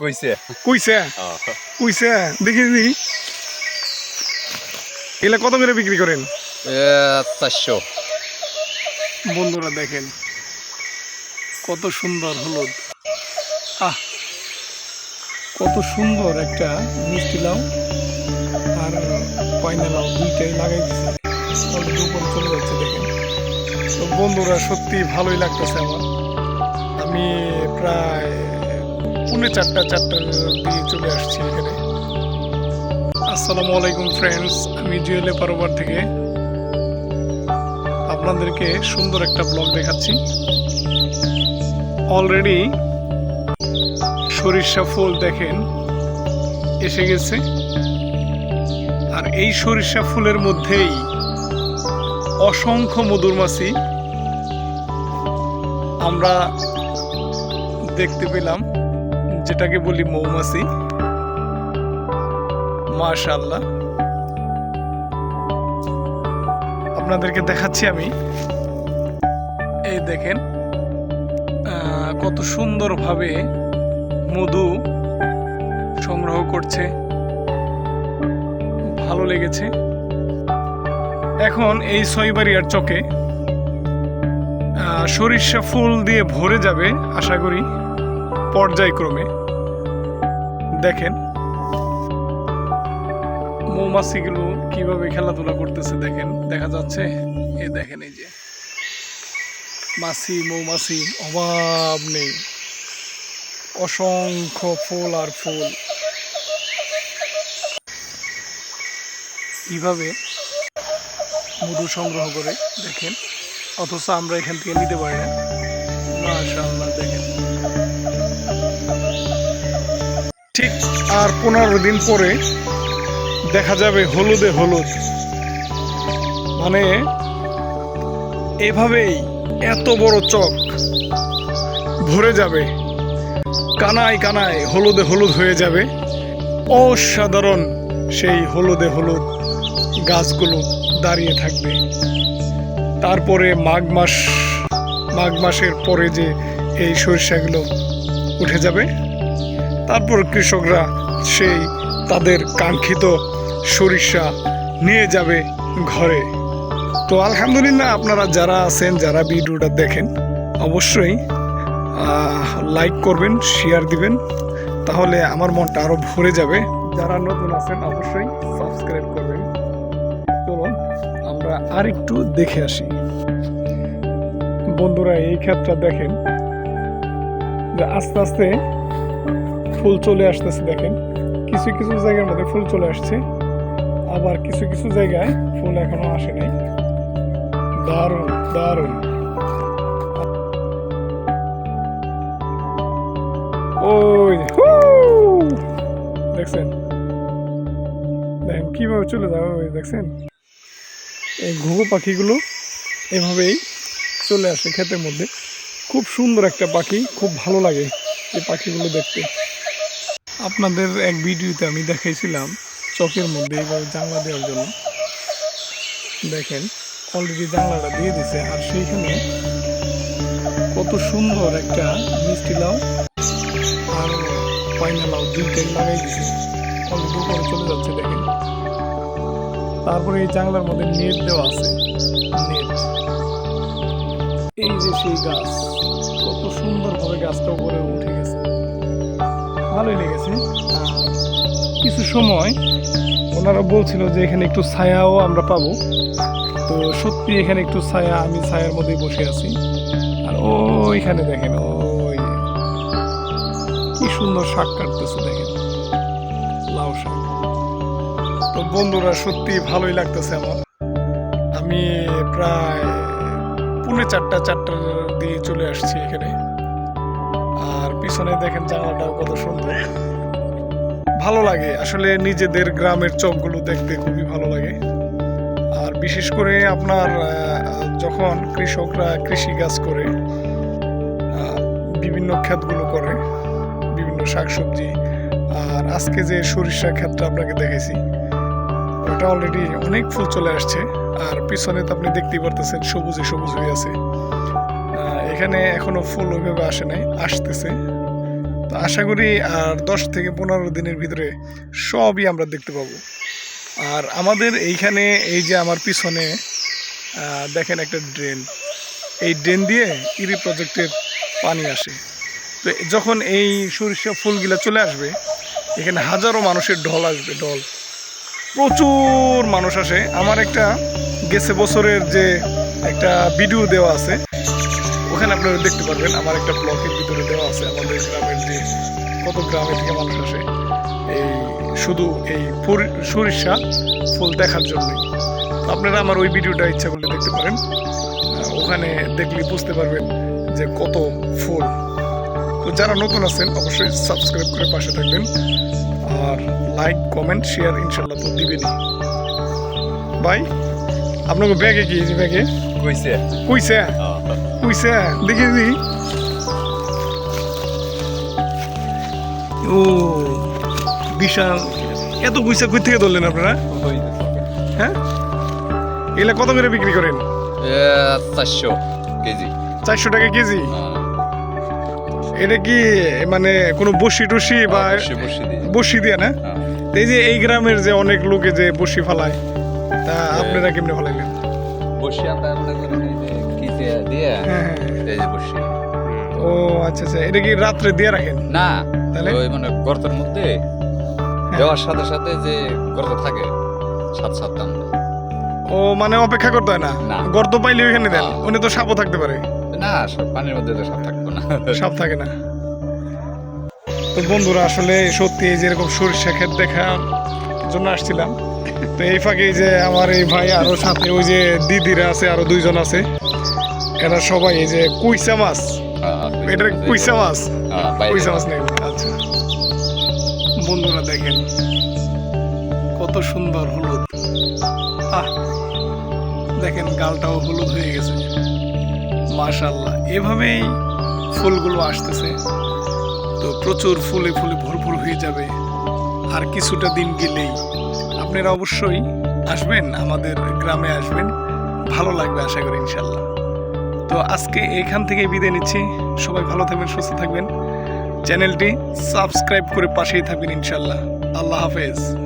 কইছে? কুইছে। কুইছে দেখি দেখি এগুলা কত করে বিক্রি করেন? চারশো। বন্ধুরা দেখেন কত সুন্দর হলুদ। আহ কত সুন্দর একটা মিষ্টি লাউ আর পয়না লাউ দুইটাই লাগাই দিছে। অলরেডি উপরে চলে যাচ্ছে দেখেন। তো বন্ধুরা সত্যি ভালোই লাগতেছে আমার। আমি প্রায় পুনে চারটা চারটার দিয়ে চলে আসছি এখানে। আসসালামু আলাইকুম ফ্রেন্ডস আমি জুয়েলে পারোবার থেকে। আপনাদেরকে সুন্দর একটা ব্লগ দেখাচ্ছি। অলরেডি সরিষা ফুল দেখেন, এসে গেছে। আর এই সরিষা ফুলের মধ্যেই অসংখ্য মধুরমাছি আমরা দেখতে পেলাম। যেটাকে বলি মৌমাছি। মাশাল্লাহ আপনাদেরকে দেখাচ্ছি আমি। এই দেখেন কত সুন্দরভাবে মধু সংগ্রহ করছে। ভালো লেগেছে। এখন এই ছয়বাড়িয়ার চকে সরিষা ফুল দিয়ে ভরে যাবে, আশা করি, পর্যায়ক্রমে। দেখেন। মৌমাছিগুলো কীভাবে খেলাধুলা করতেছে দেখেন, দেখা যাচ্ছে? এ দেখেন এই যে। মাছি, মৌমাছি, অভাব নেই। অসংখ্য ফুল আর ফুল। কীভাবে মধু সংগ্রহ করে দেখেন। অথচ আমরা এখান থেকে নিতে পারি না। মাশাআল্লাহ, দেখেন। আর পনেরো দিন পরে দেখা যাবে হলুদে হলুদ। মানে এভাবেই এত বড় চক ভরে যাবে। কানায় কানায় হলুদে হলুদ হয়ে যাবে। অসাধারণ সেই হলুদে হলুদ গাছগুলো দাঁড়িয়ে থাকবে। তারপরে মাঘ মাস, মাঘ মাসের পরে যে এই সরিষাগুলো উঠে যাবে, তারপর কৃষকরা সেই তাদের কাঙ্ক্ষিত সরিষা নিয়ে যাবে ঘরে। তো আলহামদুলিল্লাহ আপনারা যারা আছেন, যারা ভিডিওটা দেখেন, অবশ্যই লাইক করবেন শেয়ার দিবেন, তাহলে আমার মনটা আরও ভরে যাবে। যারা নতুন আছেন, অবশ্যই সাবস্ক্রাইব করবেন। চলুন, আমরা আরেকটু দেখে আসি। বন্ধুরা, এই ক্ষেতটা দেখেন আস্তে আস্তে ফুল চলে আসতেছে, দেখেন। কিছু কিছু জায়গার মধ্যে ফুল চলে আসছে। আবার কিছু কিছু জায়গায় ফুল এখনও আসেনি। দারুণ দারুণ। ওই দেখছেন? দেখেন, কীভাবে চলে যাবে ওই দেখছেন? এই ঘুঘু পাখিগুলো এভাবেই চলে আসে ক্ষেতের মধ্যে। খুব সুন্দর একটা পাখি, খুব ভালো লাগে এই পাখিগুলো দেখতে। আপনাদের এক ভিডিওতে আমি দেখাইছিলাম চকের মধ্যে এইভাবে জানলা দেওয়ার জন্য। দেখেন অলরেডি জানলাটা দিয়ে দিছে, আর সেইখানে কত সুন্দর একটা মিষ্টি লাউ আর পাইনা লাউ দুইটাই লাগাই দিছে। অলরেডি উপরে চলে যাচ্ছে, দেখেন। তারপরে এই জানলার মধ্যে নেট দেওয়া আছে। নেট। এই যে সেই গাছ, কত সুন্দরভাবে গাছটা উপরে উঠে গেছে। ভালোই লেগেছে। কিছু সময় ওনারা বলছিল যে এখানে একটু ছায়াও আমরা পাবো। তো সত্যি এখানে একটু ছায়া, আমি ছায়ার মধ্যেই বসে আছি। আর ওইখানে দেখেন, ওই কি সুন্দর শাক কাটতেছে দেখেন, লাউ শাক। তো বন্ধুরা, সত্যি ভালোই লাগতেছে আমার। আমি প্রায় পুনে চারটা, চারটার দিয়ে চলে আসছি এখানে। আর পিছনে দেখেন জানলাটাও কত সুন্দর। ভালো লাগে। আসলে নিজেদের গ্রামের চকগুলো দেখতে খুবই ভালো লাগে। আর বিশেষ করে আপনার যখন কৃষকরা কৃষি কাজ করে বিভিন্ন ক্ষেতগুলো করে, বিভিন্ন শাকসবজি, আর আজকে যে সরিষা ক্ষেতটা আপনাকে দেখেছি, ওটা অলরেডি অনেক ফুল চলে আসছে। আর পিছনে তো আপনি দেখতেই পারতেছেন, সবুজে সবুজ হয়ে আছে। এখানে এখনও ফুল ওইভাবে আসে নাই, আসতেছে। তো আশা করি আর দশ থেকে পনেরো দিনের ভিতরে সবই আমরা দেখতে পাবো। আর আমাদের এইখানে এই যে আমার পিছনে দেখেন একটা ড্রেন। এই ড্রেন দিয়ে ইরি প্রজেক্টের পানি আসে। তো যখন এই সরিষা ফুলগুলো চলে আসবে, এখানে হাজারো মানুষের ঢল আসবে, ঢল। প্রচুর মানুষ আসে। আমার একটা গেছে বছরের যে একটা ভিডিও দেওয়া আছে ওখানে আপনারা দেখতে পারবেন, আমার একটা ব্লকের ভিতরে দেওয়া আছে, আমাদের গ্রামের যে কত গ্রামে থেকে মানুষ আসে, এই শুধু এই সরিষা ফুল দেখার জন্যই আপনারা আমার ওই ভিডিওটা ইচ্ছা করলে দেখতে পারেন। ওখানে দেখলে বুঝতে পারবেন যে কত ফুল। তো যারা নতুন আছেন, অবশ্যই সাবস্ক্রাইব করে পাশে থাকবেন। আর লাইক কমেন্ট শেয়ার ইনশাল্লাহ তো দিবেনই। বাই আপনাকে ব্যাগে এই ব্যাগে কইছে? কুইছে? কুইছে? দেখি দেখি ও বিশাল। এত কুইসা কই থেকে ধরলেন আপনারা? হ্যাঁ? এগুলা কত করে বিক্রি করেন? চারশো কেজি। চারশো টাকা কেজি? এটা কি মানে কোনো বসি টসি বা বসি দিয়ে। না? এই যে এই গ্রামের যে অনেক লোকে যে বসি ফালায় তা আপনারা কেমনে ফালাইলেন? বসে আমরা মনে করেন কিতে দিয়ে হ্যাঁ হ্যাঁ এই যে বসে। ও আচ্ছা আচ্ছা এটা কি রাত্রে দিয়ে রাখেন? না তাহলে? ওই মানে গর্তের মধ্যে হ্যাঁ। দেওয়ার সাথে সাথে যে গর্ত থাকে সাত ও মানে অপেক্ষা করতে হয় না। গর্ত পাইলে ওইখানে দেন হ্যাঁ। উনি তো সাপও থাকতে পারে। না পানির মধ্যে তো সব থাকব না। সাপ থাকে না। তো বন্ধুরা আসলে সত্যি যেরকম সরিষা ক্ষেত দেখার জন্য আসছিলাম। তো এই ফাঁকে যে আমার এই ভাই আরও সাথে ওই যে দিদিরা আছে আরও দুইজন আছে। এরা সবাই এই যে কুইসা মাছ। এটা কুইসা মাছ। কুইসা মাছ নেই। আচ্ছা। বন্ধুরা দেখেন কত সুন্দর হলুদ। আহ দেখেন গালটাও হলুদ হয়ে গেছে। মাশাল্লাহ এভাবেই ফুলগুলো আসতেছে। তো প্রচুর ফুলে ফুলে ভরপুর হয়ে যাবে। আর কিছুটা দিন গেলেই আপনারা অবশ্যই আসবেন, আমাদের গ্রামে আসবেন। ভালো লাগবে আশা করি, ইনশাল্লাহ। তো আজকে এখান থেকে বিদায় নিচ্ছি। সবাই ভালো থাকবেন, সুস্থ থাকবেন। চ্যানেলটি সাবস্ক্রাইব করে পাশেই থাকবেন, ইনশাল্লাহ। আল্লাহ হাফেজ।